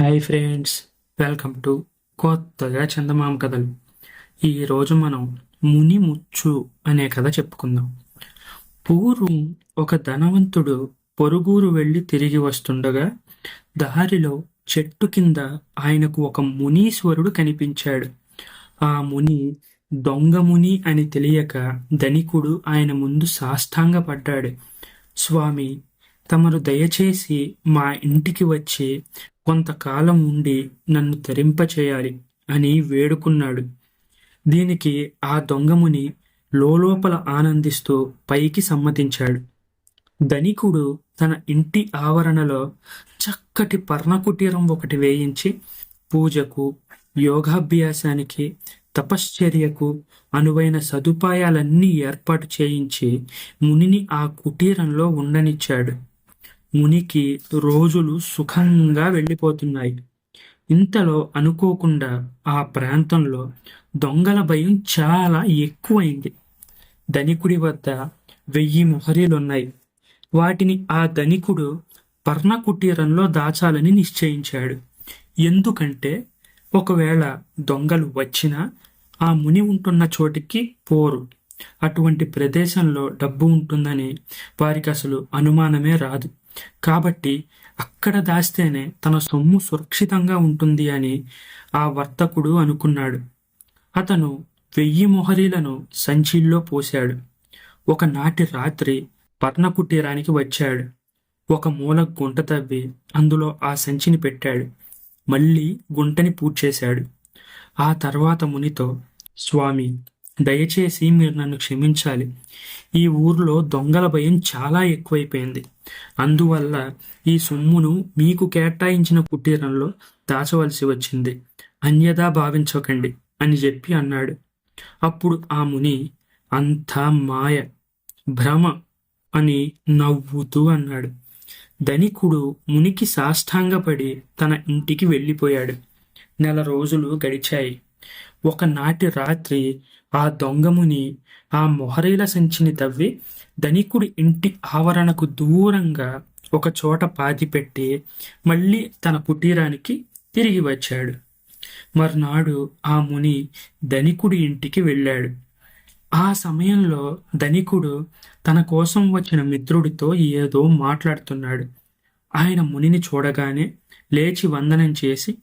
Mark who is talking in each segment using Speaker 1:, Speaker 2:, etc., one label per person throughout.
Speaker 1: Hi friends welcome to కొత్తగా చందమామ కథలు. ఈరోజు మనం ముని ముచ్చు అనే కథ చెప్పుకుందాం. పూర్వం ఒక ధనవంతుడు పొరుగురు వెళ్ళి తిరిగి వస్తుండగా దారిలో చెట్టు కింద ఆయనకు ఒక మునీశ్వరుడు కనిపించాడు. ఆ ముని దొంగ ముని అని తెలియక ధనికుడు ఆయన ముందు సాష్టాంగపడ్డాడు. స్వామి తమరు దయచేసి మా ఇంటికి వచ్చి కొంతకాలం ఉండి నన్ను తరింపచేయాలి అని వేడుకున్నాడు. దీనికి ఆ దొంగముని లోలోపల ఆనందిస్తూ పైకి సమ్మతించాడు. ధనికుడు తన ఇంటి ఆవరణలో చక్కటి పర్ణకుటీరం ఒకటి వేయించి పూజకు యోగాభ్యాసానికి తపశ్చర్యకు అనువైన సదుపాయాలన్నీ ఏర్పాటు చేయించి మునిని ఆ కుటీరంలో ఉండనిచ్చాడు. మునికి రోజులు సుఖంగా వెళ్ళిపోతున్నాయి. ఇంతలో అనుకోకుండా ఆ ప్రాంతంలో దొంగల భయం చాలా ఎక్కువైంది. ధనికుడి వద్ద వెయ్యి మొహరీలున్నాయి. వాటిని ఆ ధనికుడు పర్ణ కుటీరంలో దాచాలని నిశ్చయించాడు. ఎందుకంటే ఒకవేళ దొంగలు వచ్చినా ఆ ముని ఉంటున్న చోటికి పోరు. అటువంటి ప్రదేశంలో డబ్బు ఉంటుందని వారికి అసలు అనుమానమే రాదు. కాబట్టి అక్కడ దాస్తేనే తన సొమ్ము సురక్షితంగా ఉంటుంది అని ఆ వర్తకుడు అనుకున్నాడు. అతను వెయ్యి మొహరీలను సంచిల్లో పోశాడు. ఒకనాటి రాత్రి పర్ణకుటీరానికి వచ్చాడు. ఒక మూల గుంట తవ్వి అందులో ఆ సంచిని పెట్టాడు. మళ్ళీ గుంటని పూడ్చేశాడు. ఆ తర్వాత మునితో స్వామి దయచేసి మీరు నన్ను క్షమించాలి. ఈ ఊర్లో దొంగల భయం చాలా ఎక్కువైపోయింది. అందువల్ల ఈ సొమ్మును మీకు కేటాయించిన కుటీరంలో దాచవలసి వచ్చింది. అన్యదా భావించకండి అని చెప్పి అన్నాడు. అప్పుడు ఆ ముని అంతా మాయ భ్రమ అని నవ్వుతూ అన్నాడు. ధనికుడు మునికి సాష్టాంగపడి తన ఇంటికి వెళ్ళిపోయాడు. నెల రోజులు గడిచాయి. ఒకనాటి రాత్రి ఆ దొంగముని ఆ మొహరీల సంచిని తవ్వి ధనికుడి ఇంటి ఆవరణకు దూరంగా ఒక చోట పాతిపెట్టి మళ్ళీ తన కుటీరానికి తిరిగి వచ్చాడు. మర్నాడు ఆ ముని ధనికుడి ఇంటికి వెళ్ళాడు. ఆ సమయంలో ధనికుడు తన కోసం వచ్చిన మిత్రుడితో ఏదో మాట్లాడుతున్నాడు. ఆయన మునిని చూడగానే లేచి వందనం చేసి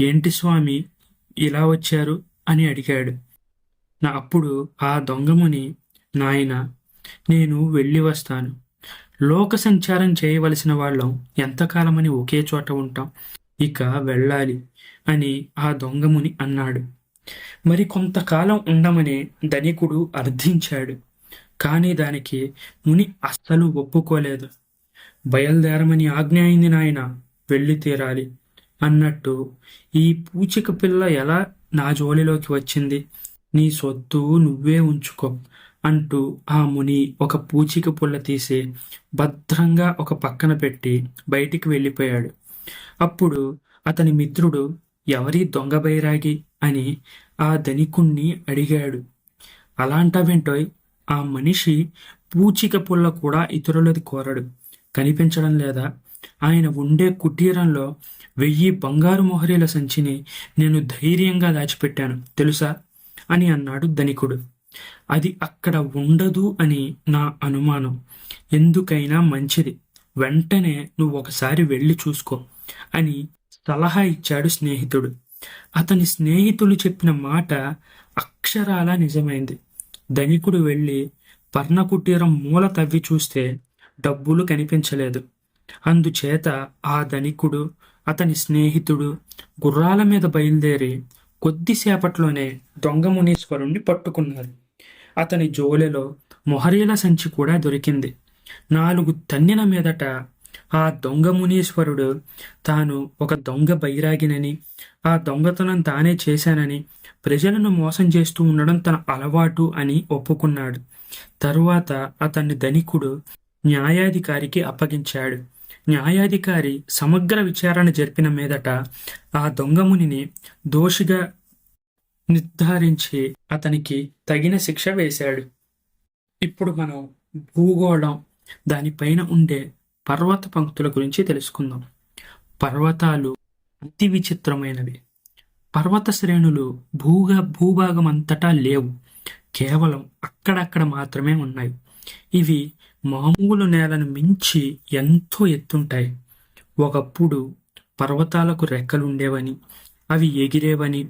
Speaker 1: ఏంటి స్వామి ఇలా వచ్చారు? అని అడిగాడు. నా అప్పుడు ఆ దొంగముని నాయన నేను వెళ్ళి వస్తాను. లోక సంచారం చేయవలసిన వాళ్ళం ఎంతకాలమని ఒకే చోట ఉంటాం. ఇక వెళ్ళాలి అని ఆ దొంగముని అన్నాడు. మరి కొంతకాలం ఉండమని ధనికుడు అర్థించాడు. కానీ దానికి ముని అస్సలు ఒప్పుకోలేదు. బయలుదేరమని ఆజ్ఞ అయింది నాయన వెళ్ళి తీరాలి అన్నట్టు ఈ పూచిక పిల్ల ఎలా నా జోలిలోకి వచ్చింది? నీ సొత్తు నువ్వే ఉంచుకో అంటూ ఆ ముని ఒక పూచిక పుల్ల తీసి భద్రంగా ఒక పక్కన పెట్టి బయటికి వెళ్ళిపోయాడు. అప్పుడు అతని మిత్రుడు ఎవరి దొంగ బైరాగి? అని ఆ ధనికుణ్ణి అడిగాడు. అలాంటవేంటోయ్? ఆ మనిషి పూచిక పుల్ల కూడా ఇతరులది కోరడు. కనిపించడం లేదా? ఆయన ఉండే కుటీరంలో వెయ్యి బంగారు మొహరీల సంచిని నేను ధైర్యంగా దాచిపెట్టాను. తెలుసా? అని అన్నాడు ధనికుడు. అది అక్కడ ఉండదు అని నా అనుమానం. ఎందుకైనా మంచిది. వెంటనే నువ్వు ఒకసారి వెళ్ళి చూసుకో అని సలహా ఇచ్చాడు స్నేహితుడు. అతని స్నేహితులు చెప్పిన మాట అక్షరాల నిజమైంది. ధనికుడు వెళ్ళి పర్ణకుటీరం మూల తవ్వి చూస్తే డబ్బులు కనిపించలేదు. అందుచేత ఆ ధనికుడు అతని స్నేహితుడు గుర్రాల మీద బయలుదేరి కొద్దిసేపట్లోనే దొంగ మునీశ్వరుణ్ణి పట్టుకున్నారు. అతని జోలెలో మొహరీల సంచి కూడా దొరికింది. నాలుగు తన్నిన మీదట ఆ దొంగ మునీశ్వరుడు తాను ఒక దొంగ బైరాగినని ఆ దొంగతనం తానే చేశానని ప్రజలను మోసం చేస్తూ ఉండడం తన అలవాటు అని ఒప్పుకున్నాడు. తరువాత అతన్ని ధనికుడు న్యాయాధికారికి అప్పగించాడు. న్యాయాధికారి సమగ్ర విచారణ జరిపిన మీదట ఆ దొంగమునిని దోషిగా నిర్ధారించి అతనికి తగిన శిక్ష వేశాడు. ఇప్పుడు మనం భూగోళం దానిపైన ఉండే పర్వత పంక్తుల గురించి తెలుసుకుందాం. పర్వతాలు అతి విచిత్రమైనవి. పర్వత శ్రేణులు భూగా భూభాగం అంతటా లేవు. కేవలం అక్కడక్కడ మాత్రమే ఉన్నాయి. ఇవి మామూలు నేలను మించి ఎంతో ఎత్తుంటాయి. ఒకప్పుడు పర్వతాలకు రెక్కలుండేవని అవి ఎగిరేవని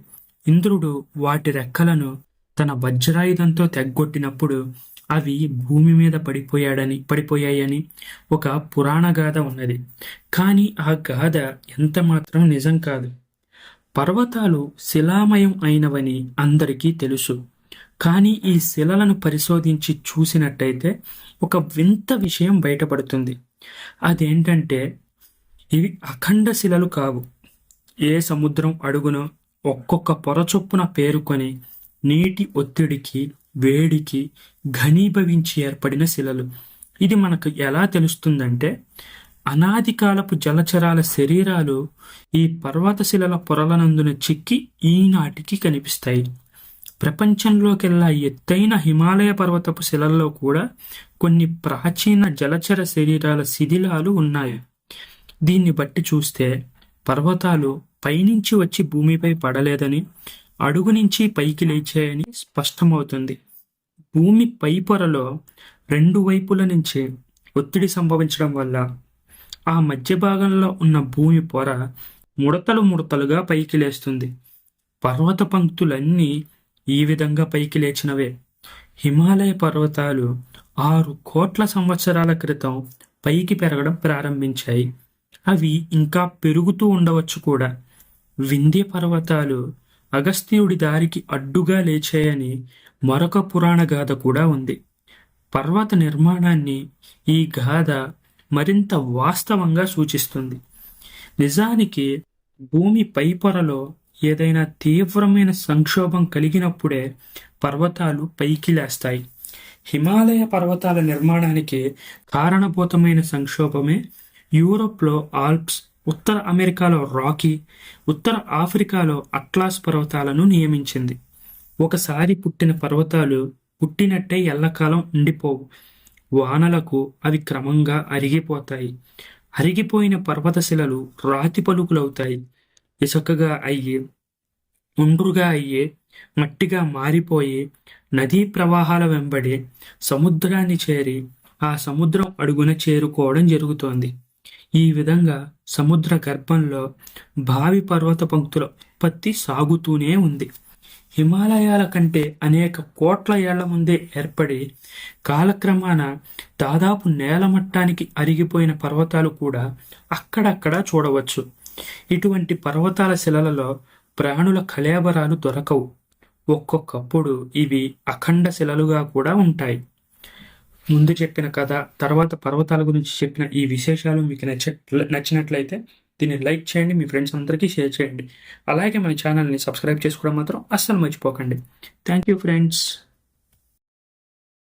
Speaker 1: ఇంద్రుడు వాటి రెక్కలను తన వజ్రాయుధంతో తెగ్గొట్టినప్పుడు అవి భూమి మీద పడిపోయాడని పడిపోయాయని ఒక పురాణ గాథ ఉన్నది. కానీ ఆ గాథ ఎంత మాత్రం నిజం కాదు. పర్వతాలు శిలామయం అయినవని అందరికీ తెలుసు. కానీ ఈ శిలలను పరిశోధించి చూసినట్టయితే ఒక వింత విషయం బయటపడుతుంది. అదేంటంటే ఇవి అఖండ శిలలు కావు. ఏ సముద్రం అడుగున ఒక్కొక్క పొర చొప్పున పేరుకొని నీటి ఒత్తిడికి వేడికి ఘనీభవించి ఏర్పడిన శిలలు. ఇది మనకు ఎలా తెలుస్తుందంటే అనాది కాలపు జలచరాల శరీరాలు ఈ పర్వత శిలల పొరలనందున చిక్కి ఈనాటికి కనిపిస్తాయి. ప్రపంచంలోకెల్లా ఎత్తైన హిమాలయ పర్వతపు శిలల్లో కూడా కొన్ని ప్రాచీన జలచర శరీరాల శిథిలాలు ఉన్నాయి. దీన్ని బట్టి చూస్తే పర్వతాలు పైనుంచి వచ్చి భూమిపై పడలేదని అడుగు నుంచి పైకి లేచాయని స్పష్టమవుతుంది. భూమి పై పొరలో రెండు వైపుల నుంచి ఒత్తిడి సంభవించడం వల్ల ఆ మధ్య భాగంలో ఉన్న భూమి పొర ముడతలు ముడతలుగా పైకి లేస్తుంది. పర్వత పంక్తులన్నీ ఈ విధంగా పైకి లేచినవే. హిమాలయ పర్వతాలు ఆరు కోట్ల సంవత్సరాల క్రితం పైకి పెరగడం ప్రారంభించాయి. అవి ఇంకా పెరుగుతూ ఉండవచ్చు కూడా. వింధ్య పర్వతాలు అగస్త్యుడి దారికి అడ్డుగా లేచాయని మరొక పురాణ గాథ కూడా ఉంది. పర్వత నిర్మాణాన్ని ఈ గాథ మరింత వాస్తవంగా సూచిస్తుంది. నిజానికి భూమి పై పొరలో ఏదైనా తీవ్రమైన సంక్షోభం కలిగినప్పుడే పర్వతాలు పైకి లేస్తాయి. హిమాలయ పర్వతాల నిర్మాణానికి కారణభూతమైన సంక్షోభమే యూరోప్లో ఆల్ప్స్ ఉత్తర అమెరికాలో రాకీ ఉత్తర ఆఫ్రికాలో అట్లాస్ పర్వతాలను నియమించింది. ఒకసారి పుట్టిన పర్వతాలు పుట్టినట్టే ఎల్లకాలం ఉండిపోవు. వానలకు అవి క్రమంగా అరిగిపోతాయి. అరిగిపోయిన పర్వతశిలలు రాతి పలుకులవుతాయి. ఇసుకగా అయ్యి ఉండ్రుగా అయ్యి మట్టిగా మారిపోయి నదీ ప్రవాహాల వెంబడి సముద్రాన్ని చేరి ఆ సముద్రం అడుగున చేరుకోవడం జరుగుతోంది. ఈ విధంగా సముద్ర గర్భంలో భావి పర్వత పంక్తుల ఉత్పత్తి సాగుతూనే ఉంది. హిమాలయాల కంటే అనేక కోట్ల ఏళ్ళ ముందే ఏర్పడి కాలక్రమాన దాదాపు నేల మట్టానికి అరిగిపోయిన పర్వతాలు కూడా అక్కడక్కడ చూడవచ్చు. ఇటువంటి పర్వతాల శిలలలో ప్రాణుల కళేబరాలు దొరకవు. ఒక్కొక్కప్పుడు ఇవి అఖండ శిలలుగా కూడా ఉంటాయి. ముందు చెప్పిన కథ తర్వాత పర్వతాల గురించి చెప్పిన ఈ విశేషాలు మీకు నచ్చ నచ్చినట్లయితే దీన్ని లైక్ చేయండి మీ ఫ్రెండ్స్ అందరికీ షేర్ చేయండి. అలాగే మన ఛానల్ని సబ్స్క్రైబ్ చేసుకోవడం మాత్రం అస్సలు మర్చిపోకండి. Thank you friends.